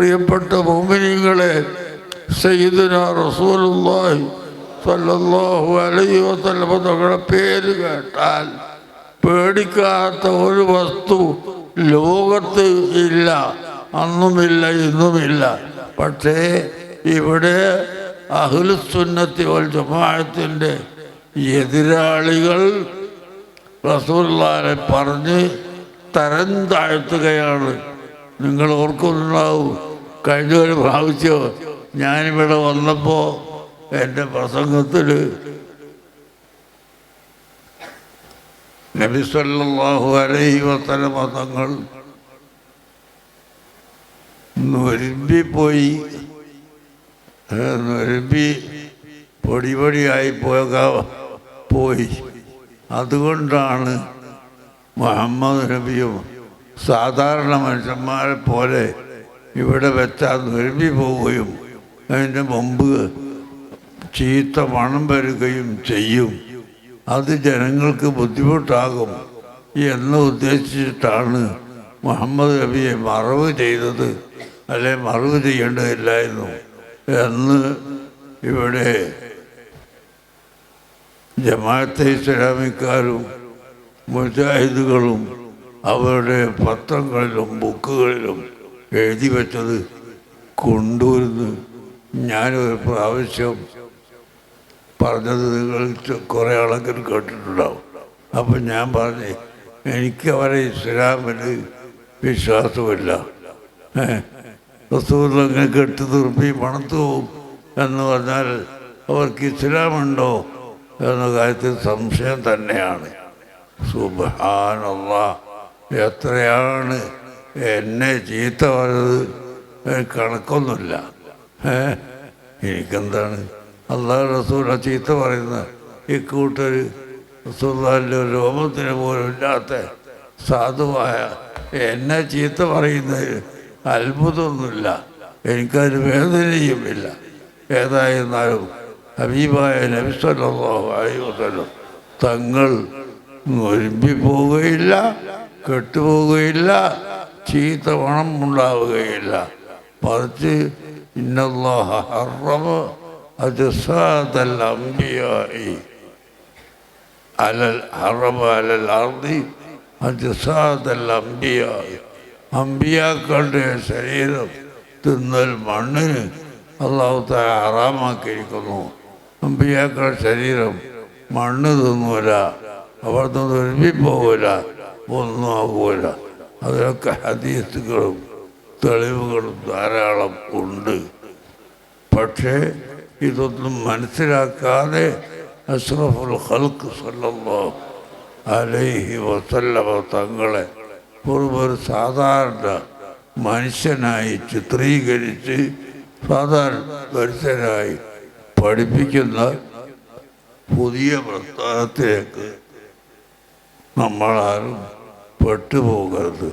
പ്രിയപ്പെട്ട മോമിനികളെ സയ്യിദുന റസൂലുള്ളാഹി സല്ലല്ലാഹു അലൈഹി വസല്ലം തങ്ങളുടെ പേര് കേട്ടാൽ പേടിക്കാത്ത ഒരു വസ്തു ലോകത്ത് ഇല്ല അന്നുമില്ല ഇന്നുമില്ല. പക്ഷേ ഇവിടെ അഹ്ലുസുന്നത്തി വൽ ജമാഅത്തിന്റെ എതിരാളികൾ റസൂലുള്ളാഹിനെ പറഞ്ഞ് തരം താഴ്ത്തുകയാണ്. നിങ്ങൾ ഓർക്കുന്നുണ്ടാവും കഴിഞ്ഞ ഒരു പ്രാവശ്യം ഞാനിവിടെ വന്നപ്പോൾ എന്റെ പ്രസംഗത്തിൽ നബി സല്ലല്ലാഹു അലൈഹി വസല്ലമ തങ്ങൾ നൊരുമ്പിപ്പോയി. നൊരുമ്പി പൊടി പോകാ പോക പോയി. അതുകൊണ്ടാണ് മുഹമ്മദ് നബിയും സാധാരണ മനുഷ്യന്മാരെ പോലെ ഇവിടെ വെച്ചാൽ നിരമ്പി പോവുകയും അതിന്റെ മുമ്പ് ചീത്ത മണം വരികയും ചെയ്യും. അത് ജനങ്ങൾക്ക് ബുദ്ധിമുട്ടാകും. എന്ന് ഉദ്ദേശിച്ചിട്ടാണ് മുഹമ്മദ് നബിയെ മറവ് ചെയ്തത് അല്ലെ മറവ് ചെയ്യേണ്ടതില്ലായിരുന്നു എന്ന് ഇവിടെ ജമാഅത്തെ ഇസ്ലാമിക്കാരും മുജാഹിദുകളും അവരുടെ പത്രങ്ങളിലും ബുക്കുകളിലും എഴുതി വെച്ചത് കൊണ്ടുവരുന്നു. ഞാനൊരു പ്രാവശ്യം പറഞ്ഞത് നിങ്ങൾ കുറേ ആളൊക്കെ കേട്ടിട്ടുണ്ടാവും. അപ്പം ഞാൻ പറഞ്ഞു എനിക്ക് അവരെ ഇസ്ലാമിൽ വിശ്വാസമില്ല. റസൂൽ അങ്ങനെ കെട്ടി തുറപ്പി പോവും എന്ന് പറഞ്ഞാൽ അവർക്ക് ഇസ്ലാമുണ്ടോ എന്ന കാര്യത്തിൽ സംശയം തന്നെയാണ്. സുബാനുള്ള എത്രയാണ് എന്നെ ചീത്ത പറഞ്ഞത് കണക്കൊന്നുമില്ല. ഏ എനിക്കെന്താണ്? അള്ളാഹു റസൂല ചീത്ത പറയുന്ന ഇക്കൂട്ടർ ഒരു രോമത്തിന് പോലും ഇല്ലാത്ത സാധുവായ എന്നെ ചീത്ത പറയുന്നതിൽ അത്ഭുതമൊന്നുമില്ല. എനിക്കതിന് വേദനയുമില്ല. ഏതായിരുന്നാലും ഹബീബായ നബിസ്വല്ലോ അയ്യോസല്ലോ തങ്ങൾ ഒരുമ്പി പോവുകയില്ല കെട്ടുപോവുകയില്ല ചീത്ത പണം ഉണ്ടാവുകയില്ല. അംബിയായി. അമ്പിയാക്കളുടെ ശരീരം തിന്നൽ മണ്ണിന് അള്ളാഹു ആറാമാക്കിയിരിക്കുന്നു അമ്പിയാക്കളുടെ ശരീരം മണ്ണ് തിന്നൂല. അവിടുന്ന് ഒരുമിപ്പോകൂല ഒന്നും ആകൂല അതിലൊക്കെ ഹദീസുകളും തെളിവുകളും ധാരാളം ഉണ്ട് പക്ഷേ ഇതൊന്നും മനസ്സിലാക്കാതെ അഷ്റഫുൽ ഖൽക്ക് സല്ലല്ലാഹു അലൈഹി വസല്ലമ തങ്ങളെ ഒരു ഒരു സാധാരണ മനുഷ്യനായി ചിത്രീകരിച്ച് സാധാരണ മനുഷ്യനായി പഠിപ്പിക്കുന്ന പുതിയ പ്രസ്ഥാനത്തിലേക്ക് നമ്മളാരും பட்டு போகிறது.